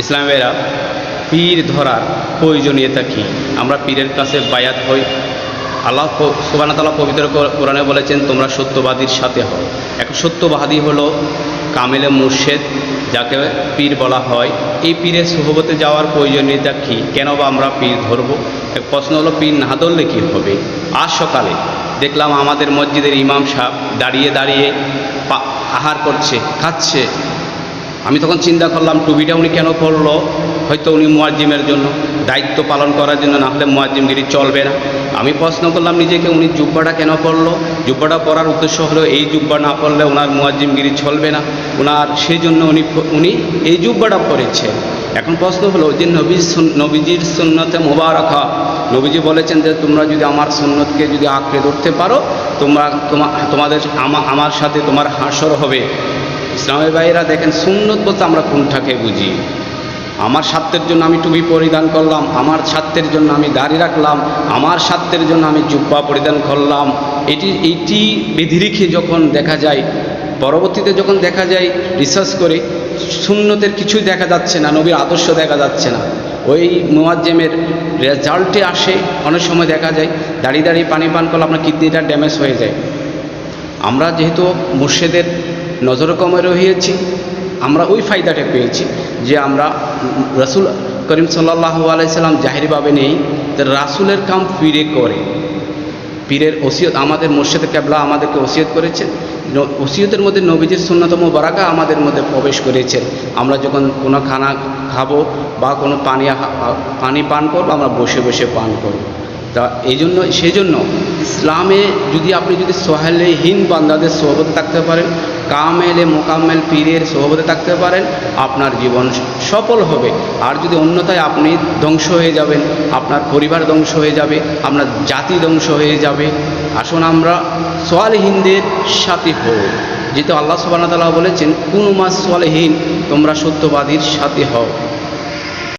ইসলামেরা পীর ধরার প্রয়োজনীয়তা কী? আমরা পীরের কাছে বায়াত হই। আল্লাহ সুবান তাল্লাহ পবিত্র কোরআনে বলেছেন, তোমরা সত্যবাদীর সাথে হও। এখন সত্যবাদী হলো কামেলে মুর্শেদ, যাকে পীর বলা হয়। এই পীরের সোহবতে যাওয়ার প্রয়োজনীয়তা কী? কেন বা আমরা পীর ধরবো? এক প্রশ্ন হলো, পীর না ধরলে কী হবে? আজ সকালে দেখলাম আমাদের মসজিদের ইমাম সাহেব দাঁড়িয়ে দাঁড়িয়ে আহার করছে, খাচ্ছে। আমি তখন চিন্তা করলাম টুবিটা উনি কেন করল হয়তো উনি মুয়াজ্জিমের জন্য। দায়িত্ব পালন করার জন্য, না হলে মুয়াজ্জিমগিরি চলবে না। আমি প্রশ্ন করলাম নিজেকে, উনি জুব্বাটা কেন পড়ল জুব্বাটা পড়ার উদ্দেশ্য হলো, এই জুব্বা না পড়লে ওনার মুয়াজ্জিমগিরি চলবে না। ওনার সেই জন্য উনি উনি এই জুব্বাটা পড়েছেন এখন প্রশ্ন হলো যে নবীর নবীজির সুন্নতে মোবারকা। নবীজি বলেছেন যে তোমরা যদি আমার সুন্নতকে যদি আঁকড়ে ধরতে পারো, তোমরা তোমা- তোমাদের আমার সাথে তোমার হাসর হবে। ইসলামের ভাইয়েরা দেখেন, সুন্নত বলতে আমরা কোনটাকে বুঝি? আমার স্বার্থের জন্য আমি টুপি পরিধান করলাম, আমার স্বার্থের জন্য আমি দাড়ি রাখলাম, আমার স্বার্থের জন্য আমি জুব্বা পরিধান করলাম। এটি এইটি বিধি রেখে যখন দেখা যায়, পরবর্তীতে যখন দেখা যায়, রিসার্চ করে, সুন্নতের কিছুই দেখা যাচ্ছে না, নবীর আদর্শ দেখা যাচ্ছে না। ওই মোয়াজ্জেমের রেজাল্টে আসে, অনেক সময় দেখা যায় দাঁড়িয়ে দাঁড়িয়ে পানি পান করলে আপনার কিডনিটা ড্যামেজ হয়ে যায়। আমরা যেহেতু মুর্শেদের নজর কমে রহিয়েছি। আমরা ওই ফায়দাটা পেয়েছি যে আমরা রসুল করিম সাল্লাহ আলাইসাল্লাম জাহিরভাবে নেই, তো রাসুলের কাম ফিরে করে। পীরের ওসিয়ত, আমাদের মুর্শেদ কেবলা আমাদেরকে ওসিয়ত করেছেন ওসিয়তের মধ্যে নবীজির শূন্যতম বারাকা আমাদের মধ্যে প্রবেশ করেছেন আমরা যখন কোনো খানা খাব বা কোনো পানি পানি পান করব, আমরা বসে বসে পান করব। তা এই জন্য, সেই জন্য ইসলামে যদি আপনি যদি সোহেলহীন বান্দাদের সোহবতে থাকতে পারেন কামেলে মোকাম্মেল পীরের সোহবতে থাকতে পারেন, আপনার জীবন সফল হবে। আর যদি অন্যথায় আপনি ধ্বংস হয়ে যাবেন, আপনার পরিবার ধ্বংস হয়ে যাবে, আপনার জাতি ধ্বংস হয়ে যাবে, আসুন আমরা সোয়ালহীনদের সাথে হই। যেহেতু আল্লাহ সুবাহ তালা বলেছেন, কোনো মাস সোয়ালহীন, তোমরা সত্যবাদীর সাথে হও।